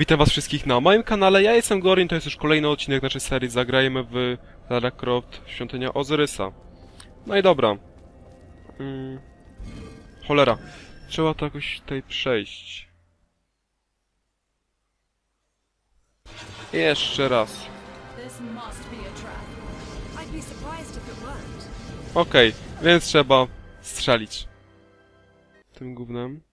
Witam was wszystkich na moim kanale, ja jestem Gorin, to jest już kolejny odcinek naszej serii Zagrajmy w Lara Croft Świątynia Ozyrysa. No i dobra. Mm. Cholera. Trzeba to jakoś tutaj przejść. Jeszcze raz. Okej, więc trzeba strzelić. Tym gównem.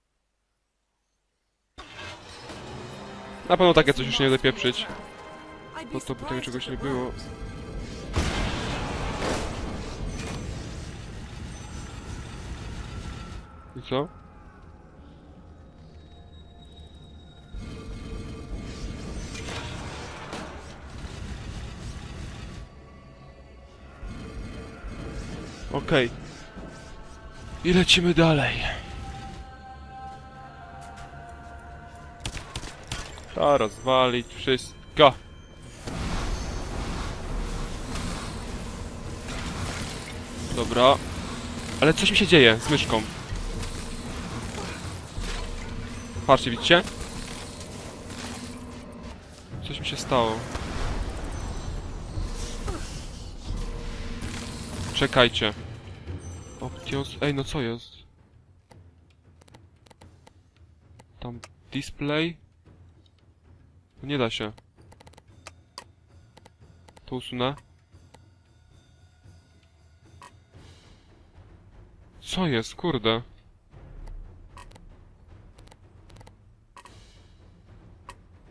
Na pewno takie coś już nie będę pieprzyć. I'd be Po to by tego czegoś nie było. I co? Okej. I lecimy dalej. Trzeba rozwalić wszystko. Dobra. Ale coś mi się dzieje z myszką. Patrzcie, widzicie? Coś mi się stało. Czekajcie. Options... Ej, no co jest? Tam... Display? Nie da się. To usunę. Co jest, kurde?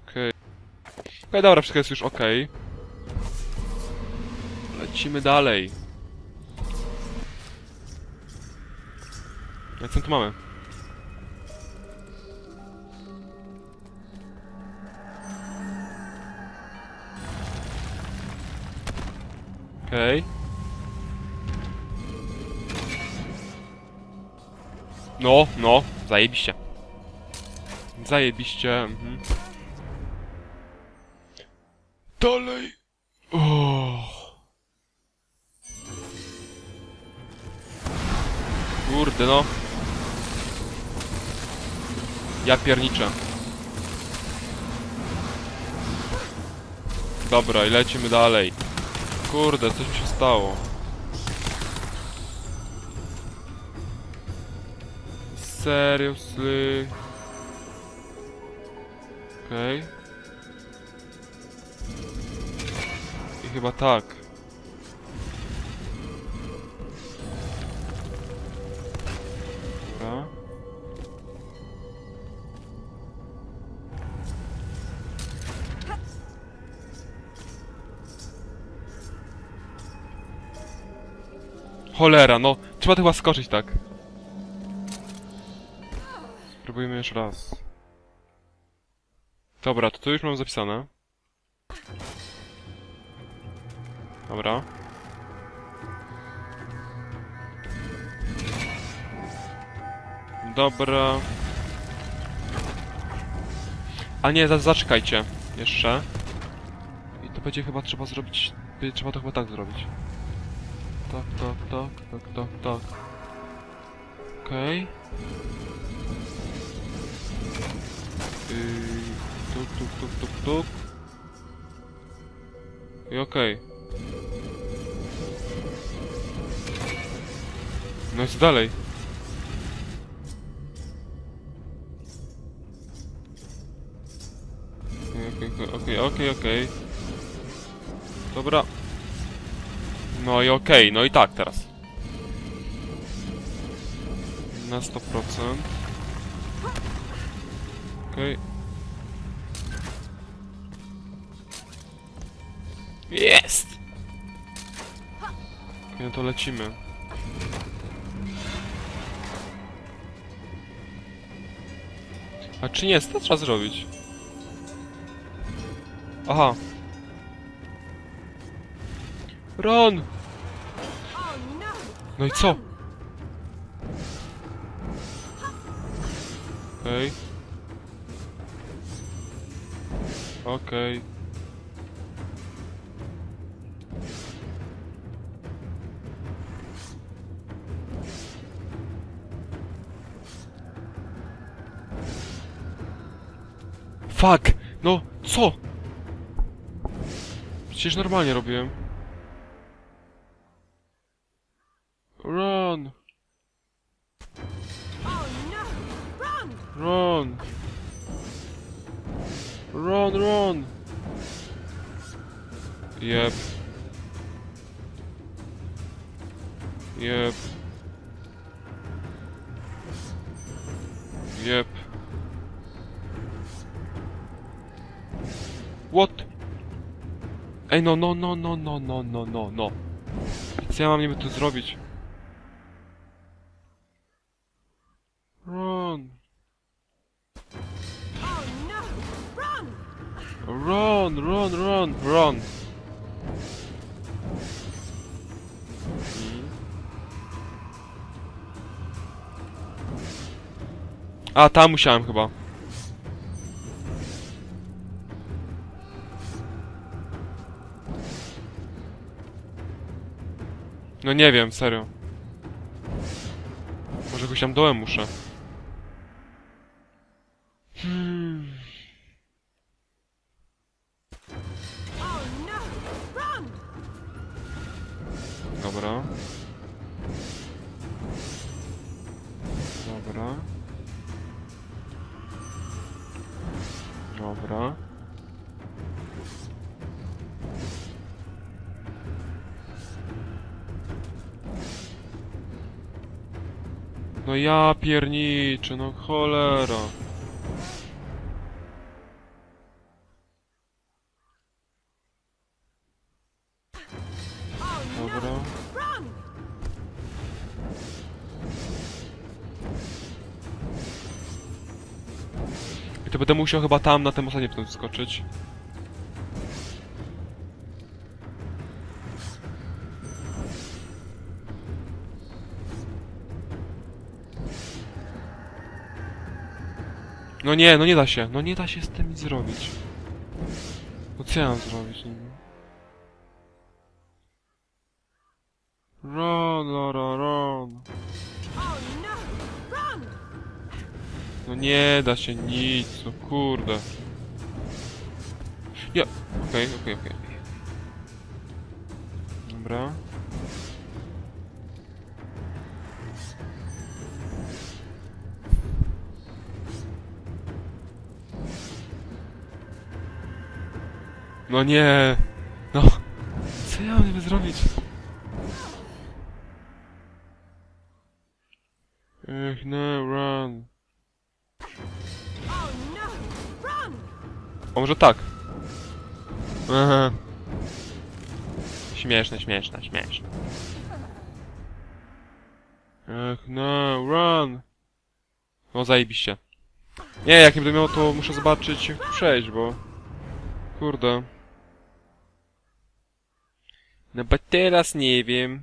Okej. Okej, dobra, wszystko jest już okej. Lecimy dalej. A co tu mamy? Okej. No, no, zajebiście. Zajebiście, mhm. Dalej. Oh. Kurde no. Ja pierniczę. Dobra, i lecimy dalej. Kurde, coś mi się stało. Seriously. Okej. I chyba tak. Cholera, no. Trzeba chyba skoczyć tak. Spróbujmy jeszcze raz. Dobra, to już mam zapisane. Dobra. Dobra. A nie, za- zaczekajcie. Jeszcze. I to będzie chyba trzeba zrobić... Trzeba to chyba tak zrobić. Tak, tak, tak, tak, tak, tak. Okej. Yy, tuk, tuk, tuk, tuk, tuk. I okej. No jest dalej. Okej, okej, okej, okej, okej. Dobra. No i okej, no i tak teraz. Na 100%. Okej. Jest! Okej, no to lecimy. A czy nie? Co trzeba zrobić? Aha. Ron! No! I co? Okej. Okej. Fuck! No, co? Przecież normalnie robiłem. Run, run! Yep. Yep. Yep. What? Ej, no, no, no, no, no, no, no, no, no. Co ja mam niby tu zrobić? Run, run, run, run. A, tam musiałem chyba. No nie wiem, serio. Może jakoś tam dołem muszę. Dobra. Dobra. Dobra. No ja pierniczę, no cholera. To będę musiał chyba tam na tym ostatnim potem skoczyć. No nie, no nie da się. No nie da się z tym nic zrobić. No co ja mam zrobić? Nie wiem. Run, nie da się nic, no kurde. Ja, okej, okej, okej. Dobra. No nie! No! Co ja mam zrobić? Może tak? Aha. Śmieszne, śmieszne, śmieszne. Ech, no, run! O, zajebiście. Nie, jak nie będę miał, to muszę zobaczyć, jak tu przejść, bo... Kurde. No bo teraz nie wiem.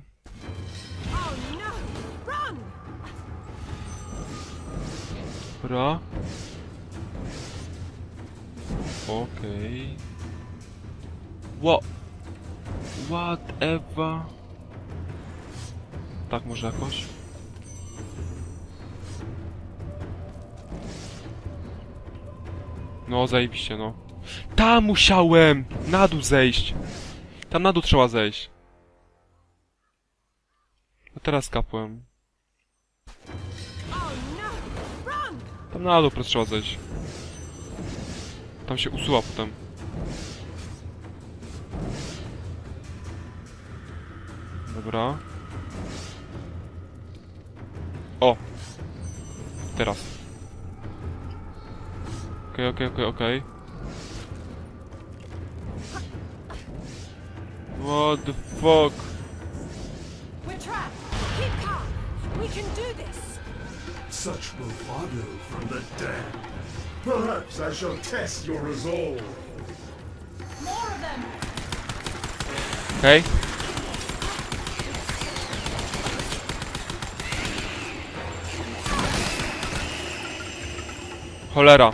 No! Dobra. Okej. Ło! Whatever. Tak może jakoś? No, zajebiście, no. Tam musiałem! Na dół zejść! Tam na dół trzeba zejść. No teraz kapłem. Oh no! Tam na dół trzeba zejść. Tam się usuwa potem. Dobra. O! Teraz. Okej, okej, okej, okej. What the fuck? We're trapped! Keep calm! We can do this! Such bravado from the dead. Perhaps I shall test your resolve. Okej. Cholera.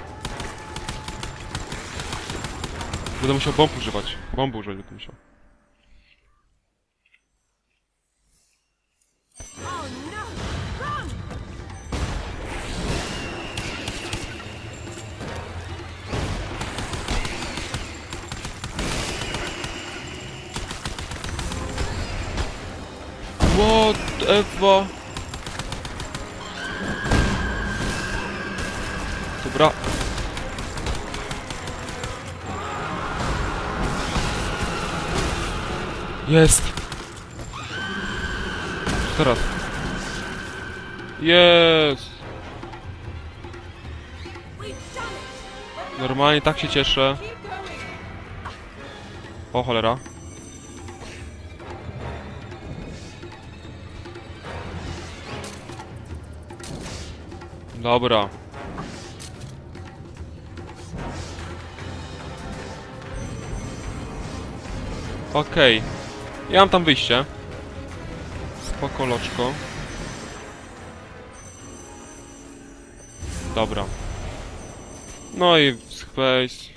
Będę musiał bomb używać. Bomby używać będę musiał. F2. E Dobra. Jest. Teraz. Jest. Normalnie tak się cieszę. O cholera. Dobra. Okej. Ja mam tam wyjście. Spoko loczko. Dobra. No i space.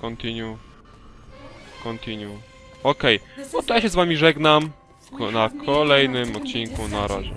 Continue. Continue. Okej, no to ja się z wami żegnam. Na kolejnym odcinku, na razie.